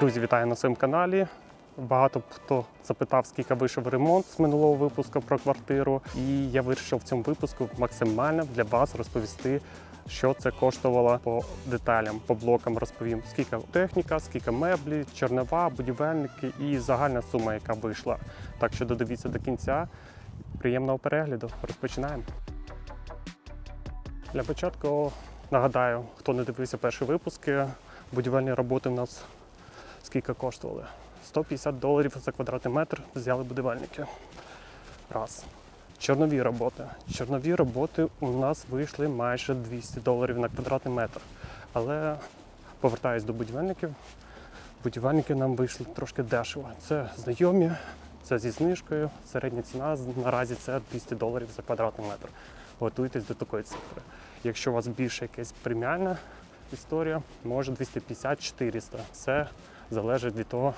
Друзі, вітаю на своєму каналі. Багато хто запитав, скільки вийшов ремонт з минулого випуску про квартиру. І я вирішив в цьому випуску максимально для вас розповісти, що це коштувало по деталям, по блокам розповім, скільки техніка, скільки меблі, чорнова, будівельники і загальна сума, яка вийшла. Так що додивіться до кінця. Приємного перегляду. Розпочинаємо. Для початку нагадаю, хто не дивився перші випуски, будівельні роботи у нас скільки коштували? 150 доларів за квадратний метр взяли будівельники. Раз. Чорнові роботи. Чорнові роботи у нас вийшли майже 200 доларів на квадратний метр. Але повертаюсь до будівельників. Будівельники нам вийшли трошки дешево. Це знайомі, це зі знижкою. Середня ціна наразі це 200 доларів за квадратний метр. Готуйтесь до такої цифри. Якщо у вас більше якась преміальна історія, може 250-400. Це залежить від того,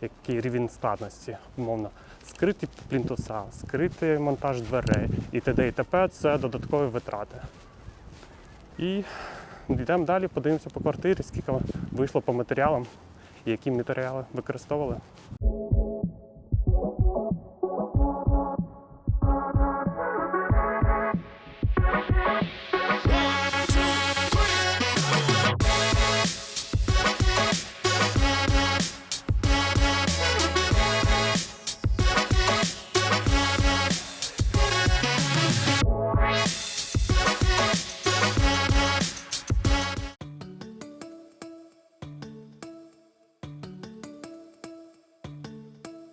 який рівень складності, умовно. Скриті плінтуса, скритий монтаж дверей і т.д. і т.п. це додаткові витрати. І йдемо далі, подивимося по квартирі, скільки вийшло по матеріалам і які матеріали використовували.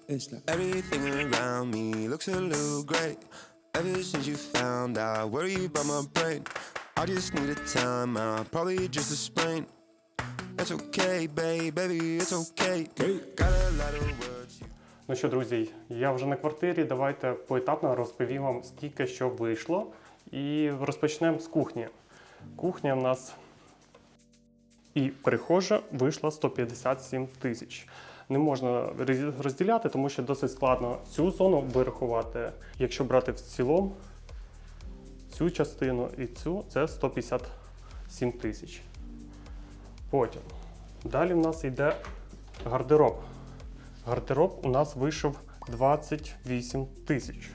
It's like Everything around me looks a little great. Ever since you found out, worry about my brain. I just need a time out, probably just a sprain. It's okay, babe, baby, it's okay. Got a lot of words. Ну що, друзі, я вже на квартирі. Давайте поетапно розповім вам, скільки що вийшло. І розпочнемо з кухні. Кухня в нас і прихожа вийшла 157 тисяч. Не можна розділяти, тому що досить складно цю зону вирахувати. Якщо брати в цілому цю частину і цю, це 157 тисяч. Потім. Далі в нас йде гардероб. Гардероб у нас вийшов 28 тисяч.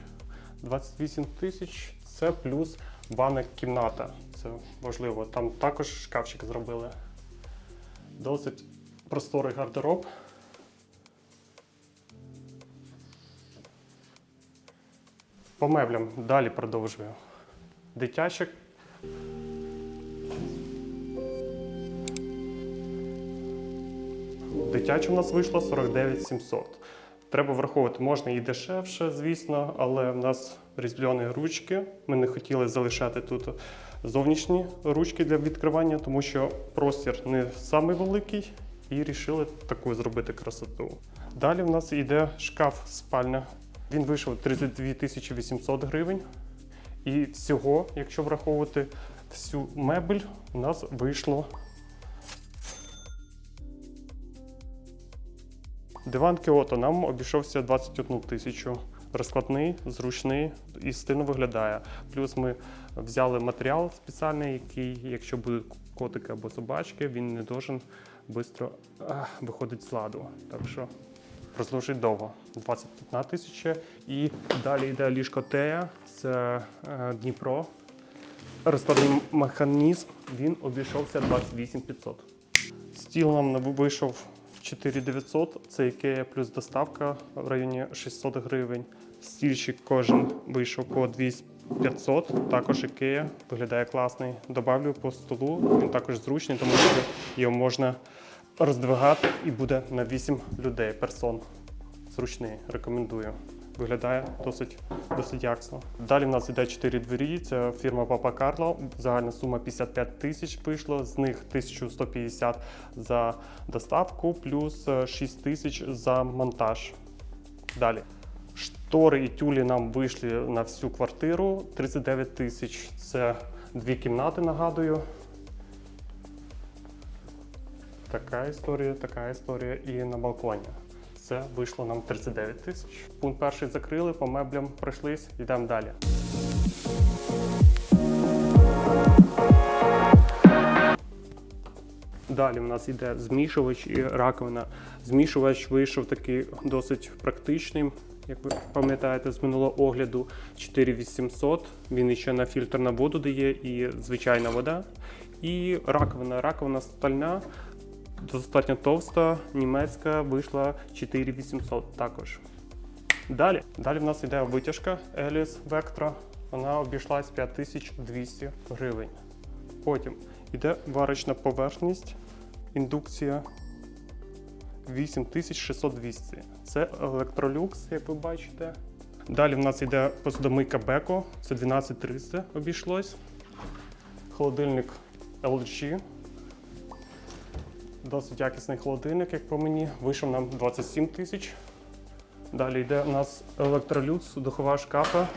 28 тисяч це плюс ванна кімната. Це важливо. Там також шкафчик зробили. Досить просторий гардероб. По меблям далі продовжую. Дитяче Дитяче у нас вийшло 49 700. Треба враховувати, можна і дешевше, звісно, але в нас різьбльоні ручки. Ми не хотіли залишати тут зовнішні ручки для відкривання, тому що простір не самий великий, і вирішили таку зробити красоту. Далі в нас йде шкаф спальня. Він вийшов 32 тисячі 800 гривень. І всього, якщо враховувати всю мебель, у нас вийшло Диван Кіото нам обійшовся 21 тисячу. Розкладний, зручний і стильно виглядає. Плюс ми взяли матеріал спеціальний, який, якщо будуть котики або собачки, він не должен швидко виходити з ладу. Так що прослужить довго. 21 тисяча. І далі йде ліжко Тея, це е, Дніпро. Розкладний механізм він обійшовся 28 500. Стіл нам вийшов 4900, це IKEA плюс доставка в районі 600 гривень. Стільчик кожен вийшов по 2500, також IKEA, виглядає класний. Добавлю по столу, він також зручний, тому що його можна роздвигати і буде на 8 людей, персон. Зручний, рекомендую. Виглядає досить, досить якісно. Далі в нас іде 4 двері. Це фірма Папа Карло. Загальна сума 55 тисяч вийшло, з них 1150 за доставку, плюс е, 6 тисяч за монтаж. Далі. Штори і тюлі нам вийшли на всю квартиру 39 тисяч. Це дві кімнати, нагадую. Така історія, така історія і на балконі. Це вийшло нам 39 тисяч. Пункт перший закрили, по меблям пройшлись, йдемо далі. Далі в нас йде змішувач і раковина. Змішувач вийшов такий досить практичним. Як ви пам'ятаєте з минулого огляду 4800. Він ще на фільтр на воду дає і звичайна вода. І раковина. Раковина стальна, достатньо товста, німецька вийшла 4800 також. Далі. Далі в нас йде витяжка Elias Vectra. Вона обійшлась 5200 гривень. Потім йде варочна поверхність, індукція 8600 Це електролюкс, як ви бачите. Далі в нас йде посудомийка Beko, це 12300 обійшлось. Холодильник LG. Досить якісний холодильник, як по мені. Вийшов нам 27 тисяч. Далі йде у нас електролюкс, духова шкафа,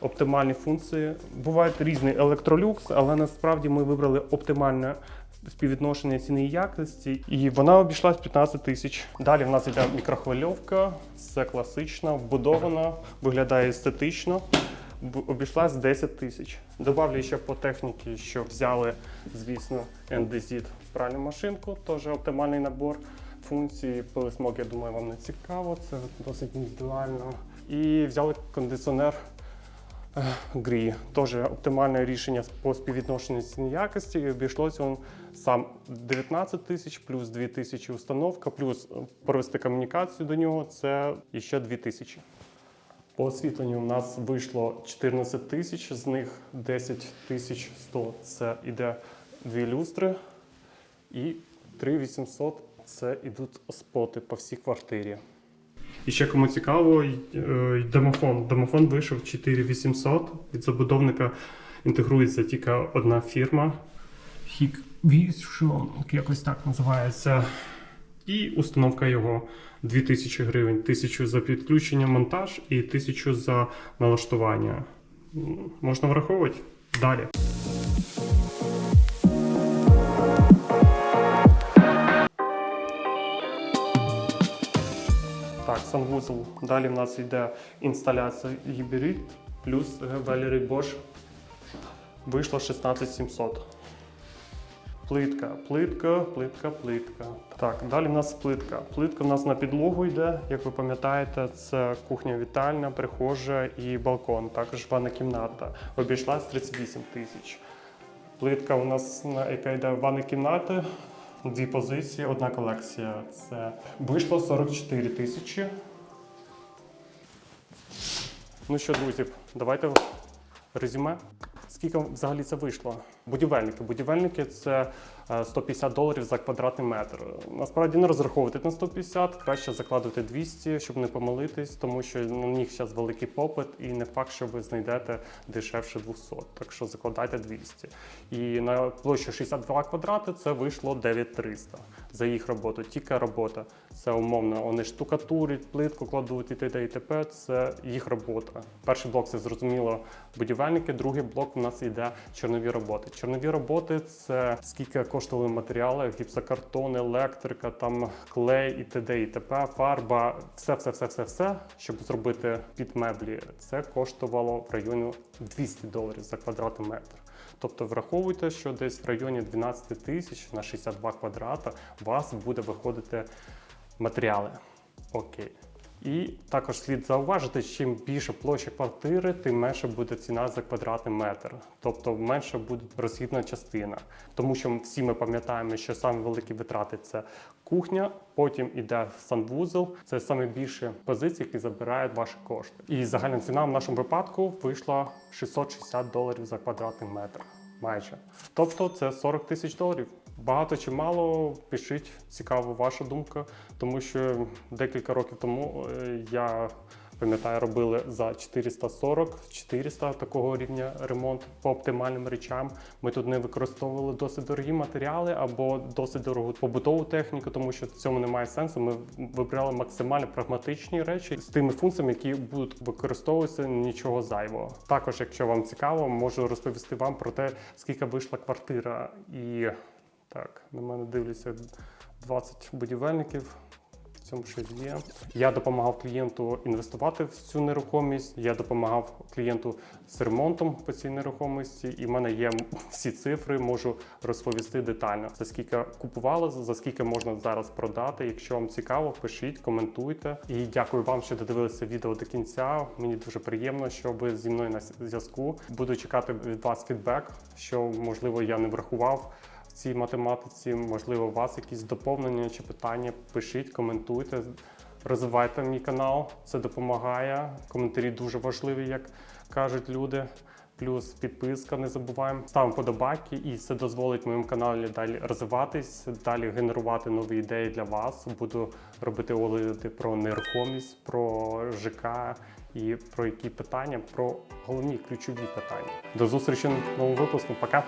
оптимальні функції. Бувають різні електролюкс, але насправді ми вибрали оптимальне співвідношення ціни і якості, і вона обійшлась 15 тисяч. Далі в нас йде мікрохвильовка, все класично, вбудована, виглядає естетично. Б- Обійшлась 10 тисяч. Добавлю ще по техніці, що взяли, звісно, NDZ пральну машинку, теж оптимальний набор функцій. Пилисмок, я думаю, вам не цікаво, це досить індивідуально. І взяли кондиціонер е, Грі. Теж оптимальне рішення по співвідношенню ціни якості. Обійшлося він сам 19 тисяч, плюс 2 тисячі установка, плюс провести комунікацію до нього це ще 2 тисячі. По освітленню у нас вийшло 14 тисяч, з них 10 тисяч 100 це іде дві люстри, і 3800 це ідуть споти по всій квартирі. І ще кому цікаво, е, домофон. Домофон вийшов 4800. Від забудовника інтегрується тільки одна фірма. Хік що якось так називається. І установка його 2000 гривень, 1000 за підключення, монтаж і 1000 за налаштування. Можна враховувати далі. Так, санвузол. Далі в нас йде інсталяція гібрид плюс Valerie Bosch. Вийшло 16700. Плитка, плитка, плитка, плитка. Так, далі в нас плитка. Плитка в нас на підлогу йде, як ви пам'ятаєте, це кухня вітальня, прихожа і балкон. Також ванна кімната. Обійшлась 38 тисяч. Плитка у нас, яка йде в ванні кімнати, дві позиції, одна колекція. Це вийшло 44 тисячі. Ну що, друзі, давайте резюме. Скільки взагалі це вийшло? Будівельники. Будівельники це е, 150 доларів за квадратний метр. Насправді не розраховувати на 150, краще закладувати 200, щоб не помилитись, тому що на них зараз великий попит і не факт, що ви знайдете дешевше 200. Так що закладайте 200. І на площу 62 квадрати це вийшло 9300 за їх роботу. Тільки робота. Це умовно, вони штукатурять, плитку кладуть і т.д. і т.п. Це їх робота. Перший блок це зрозуміло будівельники, другий блок у нас йде чорнові роботи. Чорнові роботи це скільки коштували матеріали, гіпсокартон, електрика, там клей і т.д. і т.п. фарба, все, все, все, все, все, щоб зробити під меблі. Це коштувало в районі 200 доларів за квадратний метр. Тобто враховуйте, що десь в районі 12 тисяч на 62 квадрата у вас буде виходити матеріали. Окей. І також слід зауважити, чим більше площа квартири, тим менше буде ціна за квадратний метр, тобто менше буде розхідна частина. Тому що всі ми пам'ятаємо, що самі великі витрати це кухня, потім іде санвузол. Це саме більше позицій, які забирають ваші кошти. І загальна ціна в нашому випадку вийшла 660 доларів за квадратний метр. Майже. Тобто це 40 тисяч доларів. Багато чи мало, пишіть, цікава ваша думка, тому що декілька років тому е, я пам'ятаю, робили за 440-400 такого рівня ремонт по оптимальним речам. Ми тут не використовували досить дорогі матеріали або досить дорогу побутову техніку, тому що в цьому немає сенсу. Ми вибрали максимально прагматичні речі з тими функціями, які будуть використовуватися нічого зайвого. Також, якщо вам цікаво, можу розповісти вам про те, скільки вийшла квартира і. Так, на мене дивляться 20 будівельників. цьому ще є. Я допомагав клієнту інвестувати в цю нерухомість. Я допомагав клієнту з ремонтом по цій нерухомості, і в мене є всі цифри, можу розповісти детально за скільки купували, за скільки можна зараз продати. Якщо вам цікаво, пишіть, коментуйте. І дякую вам, що додивилися відео до кінця. Мені дуже приємно, що ви зі мною на зв'язку. Буду чекати від вас фідбек, що можливо я не врахував в цій математиці. Можливо, у вас якісь доповнення чи питання. Пишіть, коментуйте. Розвивайте мій канал, це допомагає. Коментарі дуже важливі, як кажуть люди. Плюс підписка, не забуваємо. Ставимо подобайки, і це дозволить моєму каналі далі розвиватись, далі генерувати нові ідеї для вас. Буду робити огляди про нерухомість, про ЖК і про які питання, про головні ключові питання. До зустрічі в новому випуску. Пока!